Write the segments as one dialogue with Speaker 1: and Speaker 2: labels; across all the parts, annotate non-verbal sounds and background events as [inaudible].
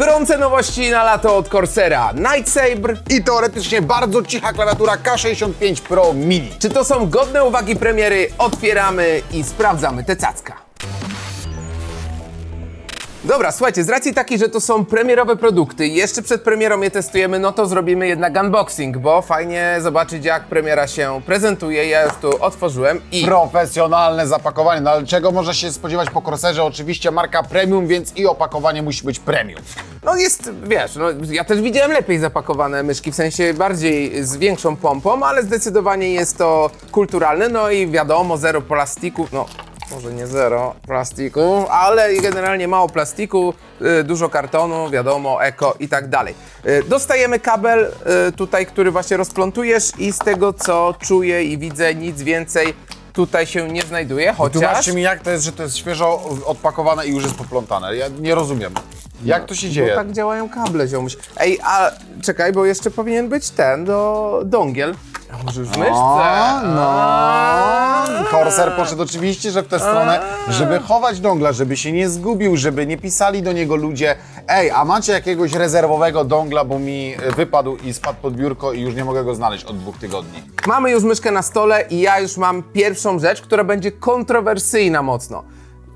Speaker 1: Gorące nowości na lato od Corsera. Night Sabre.
Speaker 2: I teoretycznie bardzo cicha klawiatura K65 Pro Mini.
Speaker 1: Czy to są godne uwagi premiery? Otwieramy i sprawdzamy te cacka. Dobra, słuchajcie, z racji takiej, że to są premierowe produkty i jeszcze przed premierą je testujemy, no to zrobimy jednak unboxing, bo fajnie zobaczyć jak premiera się prezentuje. Ja już tu otworzyłem i...
Speaker 2: Profesjonalne zapakowanie, no ale czego można się spodziewać po Corsairze? Oczywiście marka premium, więc i opakowanie musi być premium.
Speaker 1: No jest, wiesz, no, ja też widziałem lepiej zapakowane myszki, w sensie bardziej z większą pompą, ale zdecydowanie jest to kulturalne, no i wiadomo, zero plastiku, no może nie zero plastiku, ale generalnie mało plastiku, y, dużo kartonu, wiadomo, eko i tak dalej. Y, dostajemy kabel y, tutaj, który właśnie rozplątujesz i z tego co czuję i widzę, nic więcej tutaj się nie znajduje, chociaż...
Speaker 2: Tłumaczcie mi jak to jest, że to jest świeżo odpakowane i już jest poplątane. Ja nie rozumiem. Jak to się
Speaker 1: Bo
Speaker 2: dzieje?
Speaker 1: tak działają kable, ziomuś. Ej, a czekaj, bo jeszcze powinien być ten, do dongiel. A może już w myszce?
Speaker 2: O, no.
Speaker 1: A.
Speaker 2: Corsair poszedł oczywiście, że w tę stronę, żeby chować dongla, żeby się nie zgubił, żeby nie pisali do niego ludzie Ej, a macie jakiegoś rezerwowego dongla, bo mi e, wypadł i spadł pod biurko i już nie mogę go znaleźć od dwóch tygodni.
Speaker 1: Mamy już myszkę na stole i ja już mam pierwszą rzecz, która będzie kontrowersyjna mocno.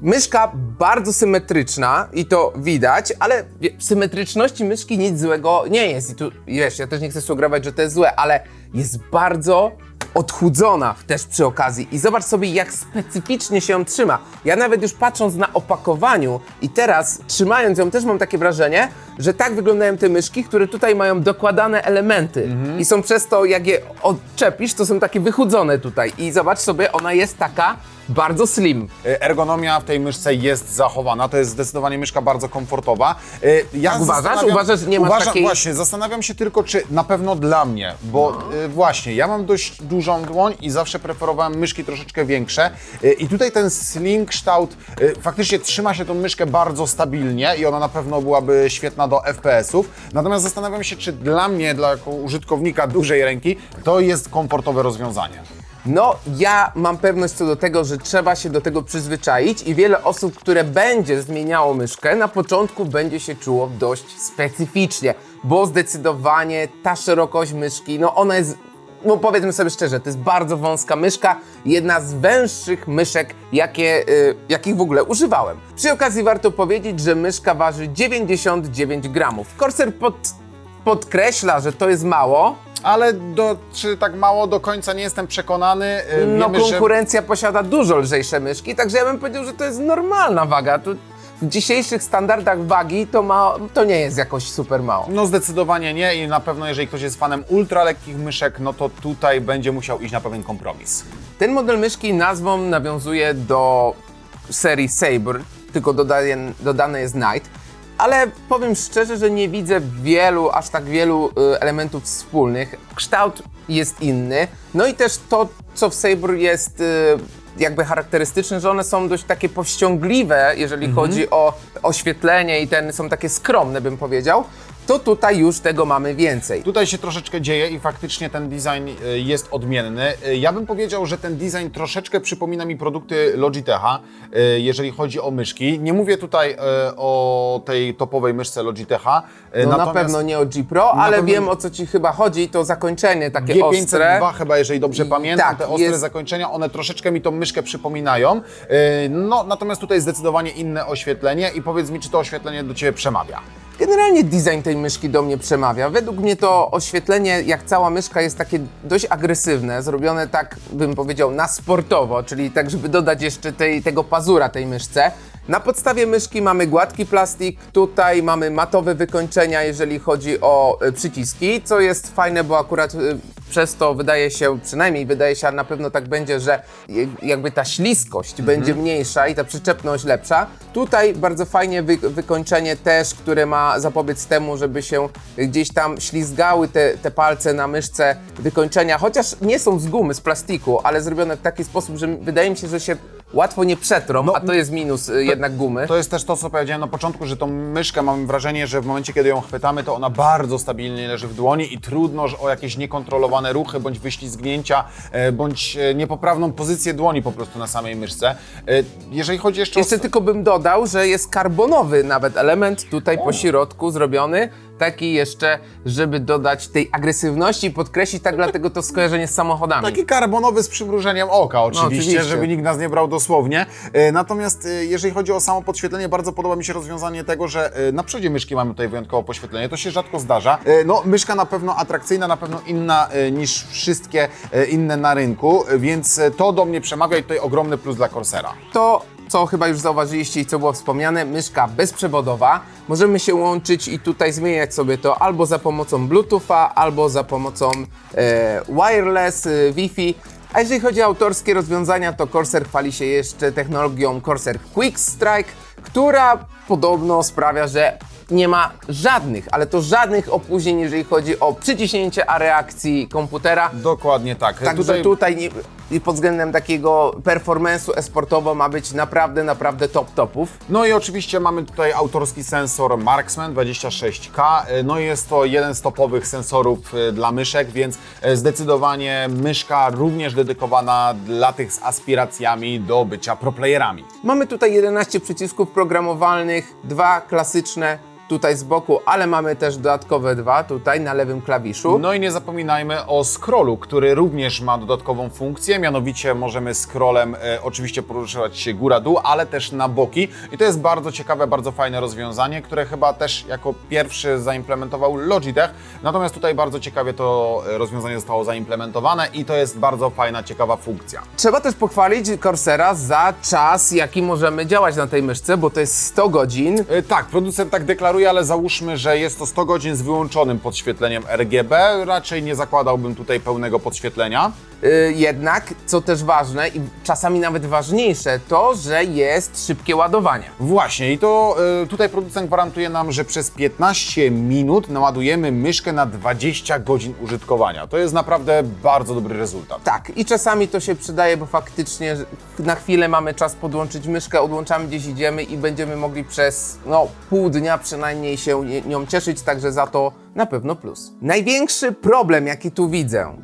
Speaker 1: Myszka bardzo symetryczna i to widać, ale w symetryczności myszki nic złego nie jest. I tu, wiesz, ja też nie chcę sugerować, że to jest złe, ale jest bardzo odchudzona też przy okazji. I zobacz sobie, jak specyficznie się ją trzyma. Ja nawet już patrząc na opakowaniu i teraz trzymając ją, też mam takie wrażenie, że tak wyglądają te myszki, które tutaj mają dokładane elementy. I są przez to, jak je odczepisz, to są takie wychudzone tutaj. I zobacz sobie, ona jest taka bardzo slim.
Speaker 2: E, Ergonomia w tej myszce jest zachowana, to jest zdecydowanie myszka bardzo komfortowa. E, Ja
Speaker 1: Uważasz?
Speaker 2: zastanawiam-
Speaker 1: Uważasz, że nie
Speaker 2: Uważam,
Speaker 1: takiej-
Speaker 2: Właśnie, zastanawiam się tylko, czy na pewno dla mnie, bo e, właśnie, ja mam dość dużą dłoń i zawsze preferowałem myszki troszeczkę większe i tutaj ten slim kształt faktycznie trzyma się tą myszkę bardzo stabilnie i ona na pewno byłaby świetna do FPS-ów, natomiast zastanawiam się, czy dla mnie, dla użytkownika dużej ręki, to jest komfortowe rozwiązanie.
Speaker 1: No, ja mam pewność co do tego, że trzeba się do tego przyzwyczaić i wiele osób, które będzie zmieniało myszkę, na początku będzie się czuło dość specyficznie, bo zdecydowanie ta szerokość myszki, no ona jest, no powiedzmy sobie szczerze, to jest bardzo wąska myszka, jedna z węższych myszek, jakie, y, jakich w ogóle używałem. Przy okazji warto powiedzieć, że myszka waży 99 gramów. Corsair pod, podkreśla, że to jest mało,
Speaker 2: Ale do, czy tak mało do końca nie jestem przekonany. E,
Speaker 1: No
Speaker 2: Wiemy, że
Speaker 1: konkurencja posiada dużo lżejsze myszki, także ja bym powiedział, że to jest normalna waga. Tu w dzisiejszych standardach wagi to, ma, to nie jest jakoś super mało.
Speaker 2: No zdecydowanie nie i na pewno jeżeli ktoś jest fanem ultra lekkich myszek, no to tutaj będzie musiał iść na pewien kompromis.
Speaker 1: Ten model myszki nazwą nawiązuje do serii Sabre, tylko dodaje, dodane jest Night. Ale powiem szczerze, że nie widzę wielu, aż tak wielu y, elementów wspólnych. Kształt jest inny. No i też to, co w Sabre jest y, jakby charakterystyczne, że one są dość takie powściągliwe, jeżeli chodzi o oświetlenie i ten są takie skromne, bym powiedział. To tutaj już tego mamy więcej.
Speaker 2: Tutaj się troszeczkę dzieje i faktycznie ten design y, jest odmienny. Y, Ja bym powiedział, że ten design troszeczkę przypomina mi produkty Logitecha, y, jeżeli chodzi o myszki. Nie mówię tutaj o tej topowej myszce Logitecha.
Speaker 1: No na pewno nie o G Pro, ale
Speaker 2: pewno-
Speaker 1: wiem o co ci chyba chodzi. To zakończenie takie ostre.
Speaker 2: G502 chyba, jeżeli dobrze
Speaker 1: I-
Speaker 2: pamiętam,
Speaker 1: tak,
Speaker 2: te ostre
Speaker 1: jest-
Speaker 2: zakończenia, one troszeczkę mi tą myszkę przypominają. No, natomiast tutaj zdecydowanie inne oświetlenie i powiedz mi, czy to oświetlenie do Ciebie przemawia.
Speaker 1: Generalnie design tej myszki do mnie przemawia. Według mnie to oświetlenie, jak cała myszka, jest takie dość agresywne, zrobione tak, bym powiedział, na sportowo, czyli tak, żeby dodać jeszcze tej, tego pazura tej myszce. Na podstawie myszki mamy gładki plastik, tutaj mamy matowe wykończenia, jeżeli chodzi o y, przyciski, co jest fajne, bo akurat y, przez to wydaje się, przynajmniej wydaje się, a na pewno tak będzie, że jakby ta śliskość będzie mniejsza i ta przyczepność lepsza. Tutaj bardzo fajnie wy, wykończenie też, które ma zapobiec temu, żeby się gdzieś tam ślizgały te, te palce na myszce wykończenia, chociaż nie są z gumy, z plastiku, ale zrobione w taki sposób, że wydaje mi się, że się łatwo nie przetrą, a to jest minus y, jednak gumy.
Speaker 2: To jest też to, co powiedziałem na początku, że tą myszkę mam wrażenie, że w momencie, kiedy ją chwytamy, to ona bardzo stabilnie leży w dłoni i trudno o jakieś niekontrolowane ruchy, bądź wyślizgnięcia, e, bądź e, niepoprawną pozycję dłoni po prostu na samej myszce. E, Jeżeli chodzi jeszcze,
Speaker 1: Jeszcze
Speaker 2: o...
Speaker 1: tylko bym dodał, że jest karbonowy nawet element tutaj po środku zrobiony. Taki jeszcze, żeby dodać tej agresywności i podkreślić tak dlatego to skojarzenie z samochodami.
Speaker 2: Taki karbonowy z przymrużeniem oka, oczywiście,
Speaker 1: oczywiście.
Speaker 2: żeby nikt nas nie brał dosłownie. E, Natomiast e, jeżeli chodzi o samo podświetlenie, bardzo podoba mi się rozwiązanie tego, że e, na przodzie myszki mamy tutaj wyjątkowo poświetlenie. To się rzadko zdarza. No, myszka na pewno atrakcyjna, na pewno inna niż wszystkie inne na rynku, więc to do mnie przemawia i tutaj ogromny plus dla Corsera.
Speaker 1: To, co chyba już zauważyliście i co było wspomniane, myszka bezprzewodowa. Możemy się łączyć i tutaj zmieniać sobie to albo za pomocą Bluetootha, albo za pomocą e, wireless, e, Wi-Fi. A jeżeli chodzi o autorskie rozwiązania, to Corsair chwali się jeszcze technologią Corsair Quick Strike, która podobno sprawia, że nie ma żadnych, ale to żadnych opóźnień, jeżeli chodzi o przyciśnięcie a reakcji komputera.
Speaker 2: Dokładnie tak.
Speaker 1: Także tutaj, tutaj nie, i pod względem takiego performance'u esportowo ma być naprawdę, naprawdę top topów.
Speaker 2: No i oczywiście mamy tutaj autorski sensor Marksman 26K. E, No i jest to jeden z topowych sensorów e, dla myszek, więc e, zdecydowanie myszka również dedykowana dla tych z aspiracjami do bycia proplayerami.
Speaker 1: Mamy tutaj 11 przycisków programowalnych, dwa klasyczne tutaj z boku, ale mamy też dodatkowe dwa tutaj na lewym klawiszu.
Speaker 2: No i nie zapominajmy o scrollu, który również ma dodatkową funkcję, mianowicie możemy scrollem e, oczywiście poruszać się góra-dół, ale też na boki i to jest bardzo ciekawe, bardzo fajne rozwiązanie, które chyba też jako pierwszy zaimplementował Logitech, natomiast tutaj bardzo ciekawie to e, rozwiązanie zostało zaimplementowane i to jest bardzo fajna, ciekawa funkcja.
Speaker 1: Trzeba też pochwalić Corsera za czas, jaki możemy działać na tej myszce, bo to jest 100 godzin.
Speaker 2: E, Tak, producent tak deklaruje, ale załóżmy, że jest to 100 godzin z wyłączonym podświetleniem RGB. Raczej nie zakładałbym tutaj pełnego podświetlenia.
Speaker 1: Y, jednak, co też ważne i czasami nawet ważniejsze, to, że jest szybkie ładowanie.
Speaker 2: Właśnie, i to y, tutaj producent gwarantuje nam, że przez 15 minut naładujemy myszkę na 20 godzin użytkowania. To jest naprawdę bardzo dobry rezultat.
Speaker 1: Tak, i czasami to się przydaje, bo faktycznie na chwilę mamy czas podłączyć myszkę, odłączamy gdzieś idziemy i będziemy mogli przez no, pół dnia przynajmniej się nią cieszyć, także za to na pewno plus. Największy problem, jaki tu widzę,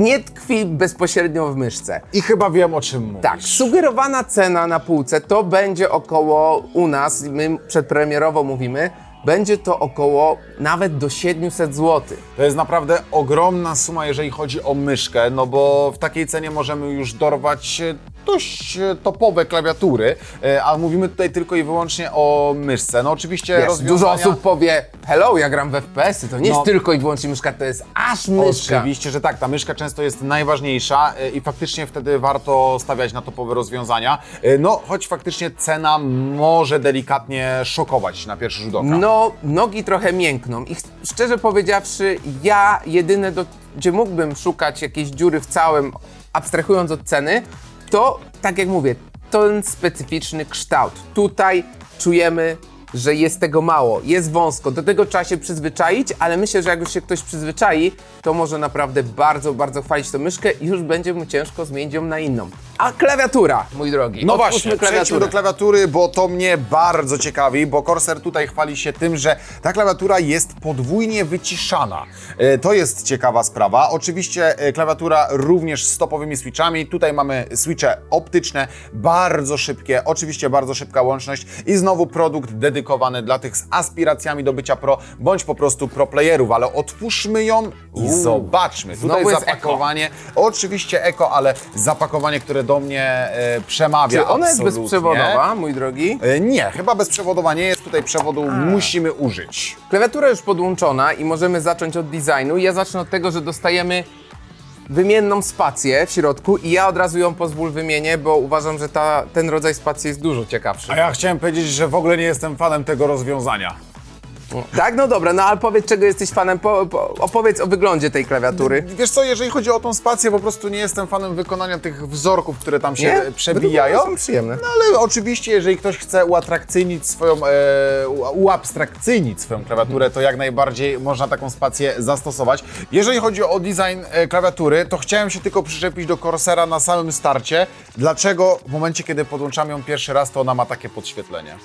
Speaker 1: nie tkwi bezpośrednio w myszce.
Speaker 2: I chyba wiem o czym mówisz.
Speaker 1: Tak, sugerowana cena na półce to będzie około u nas, my przedpremierowo mówimy, będzie to około nawet do 700 zł.
Speaker 2: To jest naprawdę ogromna suma, jeżeli chodzi o myszkę, no bo w takiej cenie możemy już dorwać dość e, topowe klawiatury, e, a mówimy tutaj tylko i wyłącznie o myszce. No oczywiście
Speaker 1: Wiesz,
Speaker 2: rozwiązania...
Speaker 1: dużo osób powie, hello, ja gram w FPS-y, to nie
Speaker 2: No.
Speaker 1: jest tylko i wyłącznie myszka, to jest aż myszka.
Speaker 2: Oczywiście, że tak. Ta myszka często jest najważniejsza e, i faktycznie wtedy warto stawiać na topowe rozwiązania. No, choć faktycznie cena może delikatnie szokować na pierwszy rzut oka.
Speaker 1: No, nogi trochę miękną i szczerze powiedziawszy, ja jedyne, do, gdzie mógłbym szukać jakiejś dziury w całym, abstrahując od ceny, to, tak jak mówię, ten specyficzny kształt. Tutaj czujemy, że jest tego mało, jest wąsko, do tego trzeba się przyzwyczaić, ale myślę, że jak już się ktoś przyzwyczai, to może naprawdę bardzo, bardzo chwalić tę myszkę i już będzie mu ciężko zmienić ją na inną. A klawiatura, mój drogi.
Speaker 2: No
Speaker 1: Otwórzmy
Speaker 2: właśnie, przejdźmy do klawiatury, bo to mnie bardzo ciekawi, bo Corsair tutaj chwali się tym, że ta klawiatura jest podwójnie wyciszana. E, To jest ciekawa sprawa. Oczywiście e, klawiatura również z topowymi switchami. Tutaj mamy switche optyczne, bardzo szybkie, oczywiście bardzo szybka łączność i znowu produkt dedykowany dla tych z aspiracjami do bycia pro, bądź po prostu pro playerów, ale otwórzmy ją i
Speaker 1: Uuu.
Speaker 2: zobaczmy. Tutaj
Speaker 1: Znowu jest
Speaker 2: zapakowanie, oczywiście eko, ale zapakowanie, które do mnie e, przemawia
Speaker 1: Czy ona jest
Speaker 2: absolutnie.
Speaker 1: bezprzewodowa, mój drogi?
Speaker 2: E, Nie, chyba bezprzewodowa nie jest. Tutaj przewodu musimy użyć.
Speaker 1: Klawiatura już podłączona i możemy zacząć od designu. Ja zacznę od tego, że dostajemy wymienną spację w środku i ja od razu ją pozwól wymienię, bo uważam, że ta, ten rodzaj spacji jest dużo ciekawszy.
Speaker 2: A ja chciałem powiedzieć, że w ogóle nie jestem fanem tego rozwiązania.
Speaker 1: Tak, no dobra, no ale powiedz, czego jesteś fanem, po, po, opowiedz o wyglądzie tej klawiatury.
Speaker 2: Wiesz co, jeżeli chodzi o tą spację, po prostu nie jestem fanem wykonania tych wzorków, które tam się
Speaker 1: Nie?
Speaker 2: e, przebijają.
Speaker 1: Są przyjemne.
Speaker 2: No ale oczywiście, jeżeli ktoś chce uatrakcyjnić swoją, e, uabstrakcyjnić swoją klawiaturę, to jak najbardziej można taką spację zastosować. Jeżeli chodzi o design e, klawiatury, to chciałem się tylko przyczepić do Corsera na samym starcie. Dlaczego w momencie, kiedy podłączamy ją pierwszy raz, to ona ma takie podświetlenie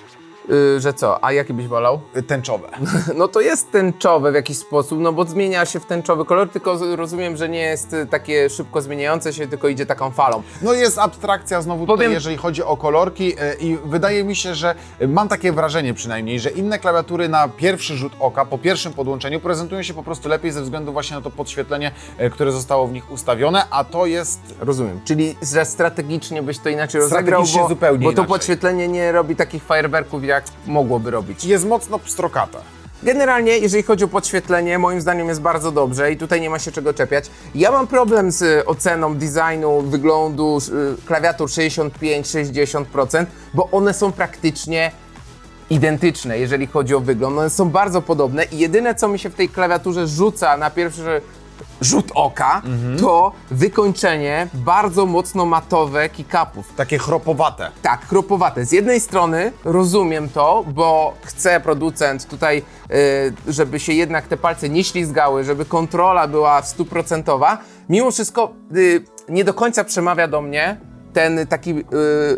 Speaker 1: Yy, że co, a jaki byś wolał?
Speaker 2: e, tęczowe. [laughs]
Speaker 1: No to jest tęczowe w jakiś sposób, no bo zmienia się w tęczowy kolor, tylko rozumiem, że nie jest y, takie szybko zmieniające się, tylko idzie taką falą.
Speaker 2: No jest abstrakcja znowu tutaj,
Speaker 1: Powiem-
Speaker 2: jeżeli chodzi o kolorki e, i wydaje mi się, że mam takie wrażenie przynajmniej, że inne klawiatury na pierwszy rzut oka, po pierwszym podłączeniu prezentują się po prostu lepiej ze względu właśnie na to podświetlenie, e, które zostało w nich ustawione, a to jest
Speaker 1: Rozumiem. Czyli że strategicznie byś to inaczej rozegrał, bo,
Speaker 2: zupełnie
Speaker 1: bo to
Speaker 2: inaczej.
Speaker 1: podświetlenie nie robi takich fajerwerków, jak mogłoby robić.
Speaker 2: jest mocno pstrokate.
Speaker 1: Generalnie, jeżeli chodzi o podświetlenie, moim zdaniem jest bardzo dobrze i tutaj nie ma się czego czepiać. Ja mam problem z y, oceną designu, wyglądu y, klawiatur 65-60%, bo one są praktycznie identyczne, jeżeli chodzi o wygląd. One są bardzo podobne i jedyne, co mi się w tej klawiaturze rzuca na pierwszy rzut oka, to wykończenie bardzo mocno matowe kickupów.
Speaker 2: Takie chropowate.
Speaker 1: Tak, kropowate. Z jednej strony rozumiem to, bo chce producent tutaj, y, żeby się jednak te palce nie ślizgały, żeby kontrola była stuprocentowa. Mimo wszystko y, nie do końca przemawia do mnie ten taki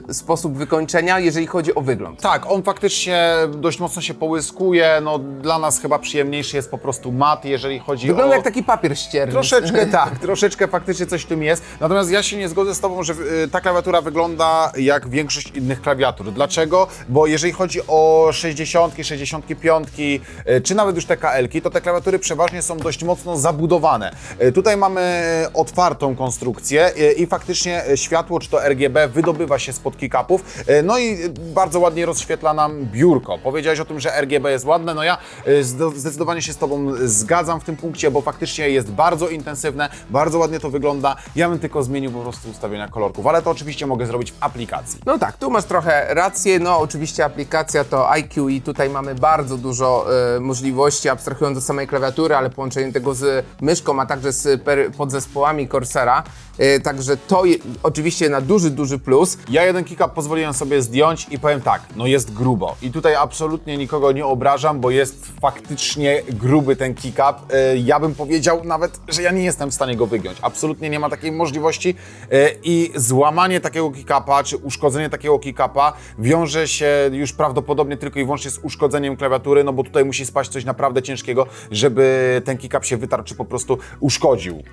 Speaker 1: y, sposób wykończenia, jeżeli chodzi o wygląd.
Speaker 2: Tak, on faktycznie dość mocno się połyskuje, no dla nas chyba przyjemniejszy jest po prostu mat, jeżeli chodzi
Speaker 1: Wygląda
Speaker 2: o...
Speaker 1: jak taki papier ścierny.
Speaker 2: Troszeczkę [laughs] tak, troszeczkę faktycznie coś w tym jest. Natomiast ja się nie zgodzę z Tobą, że y, ta klawiatura wygląda jak większość innych klawiatur. Dlaczego? Bo jeżeli chodzi o 60, 65, y, czy nawet już te KL-ki, to te klawiatury przeważnie są dość mocno zabudowane. Y, Tutaj mamy otwartą konstrukcję y, i faktycznie światło, czy to RGB, wydobywa się spod kick-upów. Y, No i y, bardzo ładnie rozświetla nam biurko. Powiedziałeś o tym, że RGB jest ładne, no ja y, zdo- zdecydowanie się z Tobą zgadzam w tym punkcie, bo faktycznie jest bardzo intensywne, bardzo ładnie to wygląda. Ja bym tylko zmienił po prostu ustawienia kolorków, ale to oczywiście mogę zrobić w aplikacji.
Speaker 1: No tak, tu masz trochę rację. No oczywiście aplikacja to IQ i tutaj mamy bardzo dużo e, możliwości, abstrahując od samej klawiatury, ale połączenie tego z myszką, a także z podzespołami Corsera. E, także to je, oczywiście na duży, duży plus.
Speaker 2: Ja jeden kick-up pozwoliłem sobie zdjąć i powiem tak, no jest grubo. I tutaj absolutnie nikogo nie obrażam, bo jest faktycznie gruby ten kick-up. E, Ja bym powiedział nawet, że ja nie jestem w stanie go wygiąć. Absolutnie nie ma takiej możliwości E, i złamanie takiego kick-upa, czy uszkodzenie takiego kick-upa wiąże się już prawdopodobnie tylko i wyłącznie z uszkodzeniem klawiatury, no bo tutaj musi spaść coś naprawdę ciężkiego, żeby ten kick-up się wytarł, czy po prostu uszkodził.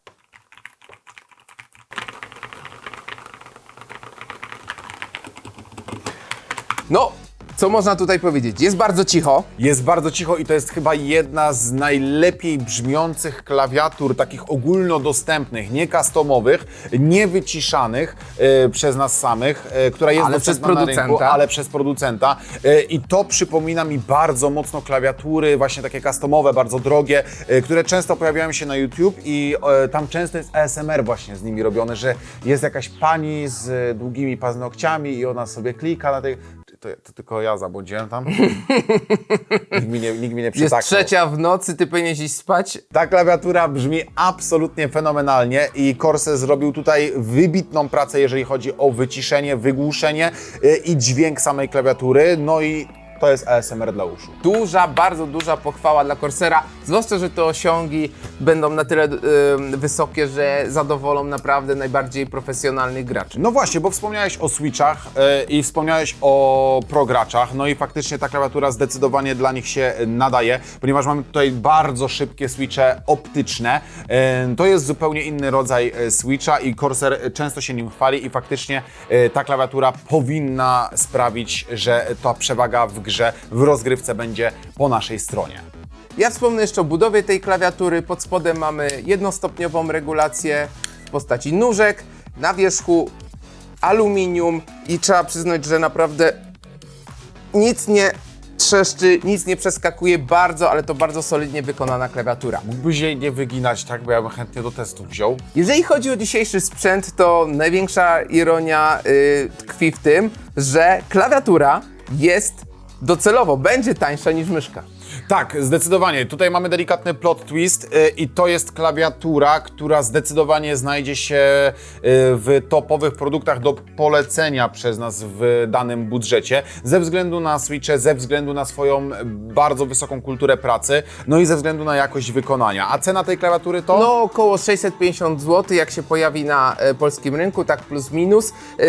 Speaker 1: No, co można tutaj powiedzieć? Jest bardzo cicho.
Speaker 2: Jest bardzo cicho i to jest chyba jedna z najlepiej brzmiących klawiatur, takich ogólnodostępnych, nie customowych, nie wyciszanych e, przez nas samych, e, która jest
Speaker 1: Ale przez
Speaker 2: dostępna na rynku,
Speaker 1: producenta.
Speaker 2: ale przez producenta. E, I to przypomina mi bardzo mocno klawiatury, właśnie takie customowe, bardzo drogie, e, które często pojawiają się na YouTube i e, tam często jest ASMR właśnie z nimi robione, że jest jakaś pani z e, długimi paznokciami i ona sobie klika na tej... To, to tylko ja zabłądziłem tam. [laughs] Nikt mi nie, nikt mi nie
Speaker 1: Jest trzecia w nocy, ty powinieneś iść spać.
Speaker 2: Ta klawiatura brzmi absolutnie fenomenalnie i Corsair zrobił tutaj wybitną pracę, jeżeli chodzi o wyciszenie, wygłuszenie y, i dźwięk samej klawiatury. No i to jest ASMR dla uszu.
Speaker 1: Duża, bardzo duża pochwała dla Corsera, zwłaszcza, że te osiągi będą na tyle wysokie, że zadowolą naprawdę najbardziej profesjonalnych graczy.
Speaker 2: No właśnie, bo wspomniałeś o Switchach y, i wspomniałeś o prograczach, no i faktycznie ta klawiatura zdecydowanie dla nich się nadaje, ponieważ mamy tutaj bardzo szybkie switche optyczne. Y, to jest zupełnie inny rodzaj y, switcha i Corsair często się nim chwali i faktycznie ta klawiatura powinna sprawić, że ta przewaga w grze, w rozgrywce będzie po naszej stronie.
Speaker 1: Ja wspomnę jeszcze o budowie tej klawiatury. Pod spodem mamy jednostopniową regulację w postaci nóżek, na wierzchu aluminium i trzeba przyznać, że naprawdę nic nie trzeszczy, nic nie przeskakuje, bardzo, ale to bardzo solidnie wykonana klawiatura.
Speaker 2: Mógłbyś jej nie wyginać, tak? Bo ja bym chętnie do testu wziął.
Speaker 1: Jeżeli chodzi o dzisiejszy sprzęt, to największa ironia y, tkwi w tym, że klawiatura jest docelowo, będzie tańsza niż myszka.
Speaker 2: Tak, zdecydowanie. Tutaj mamy delikatny plot twist y, i to jest klawiatura, która zdecydowanie znajdzie się y, w topowych produktach do polecenia przez nas w danym budżecie, ze względu na switche, ze względu na swoją bardzo wysoką kulturę pracy, no i ze względu na jakość wykonania. A cena tej klawiatury to?
Speaker 1: No około 650 zł, jak się pojawi na e, polskim rynku, tak plus minus. E,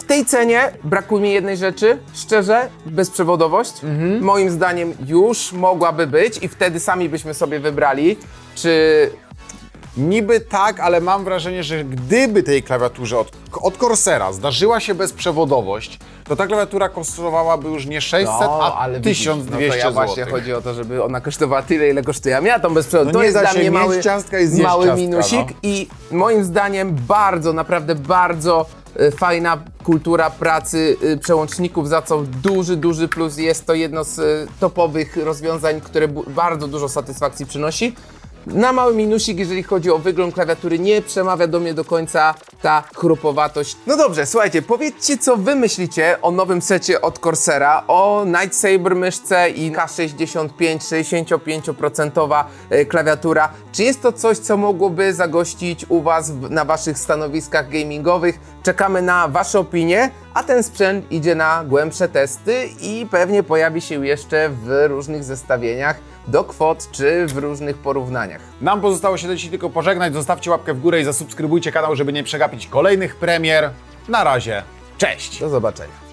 Speaker 1: w tej cenie brakuje mi jednej rzeczy, szczerze, bezprzewodowość. Moim zdaniem już mogłaby być i wtedy sami byśmy sobie wybrali, czy
Speaker 2: Niby tak, ale mam wrażenie, że gdyby tej klawiaturze od, od Corsera zdarzyła się bezprzewodowość, to ta klawiatura kosztowałaby już nie 600, a
Speaker 1: widzisz,
Speaker 2: 1200
Speaker 1: no to ja właśnie
Speaker 2: zł.
Speaker 1: chodzi o to, żeby ona kosztowała tyle, ile kosztuje. A miała tą bezprzewodową.
Speaker 2: No
Speaker 1: to jest dla mnie mały, mały minusik
Speaker 2: no.
Speaker 1: i moim zdaniem bardzo, naprawdę bardzo fajna kultura pracy e, przełączników, za co duży, duży plus jest to jedno z e, topowych rozwiązań, które bardzo dużo satysfakcji przynosi. Na mały minusik, jeżeli chodzi o wygląd klawiatury, nie przemawia do mnie do końca ta chrupowatość. No dobrze, słuchajcie, powiedzcie co wy myślicie o nowym secie od Corsera, o Night Saber myszce i K65, 65% e, klawiatura. Czy jest to coś, co mogłoby zagościć u was na waszych stanowiskach gamingowych? Czekamy na wasze opinie, a ten sprzęt idzie na głębsze testy i pewnie pojawi się jeszcze w różnych zestawieniach do kwot czy w różnych porównaniach.
Speaker 2: Nam pozostało się dzisiaj tylko pożegnać. Zostawcie łapkę w górę i zasubskrybujcie kanał, żeby nie przegapić kolejnych premier. Na razie, cześć!
Speaker 1: Do zobaczenia.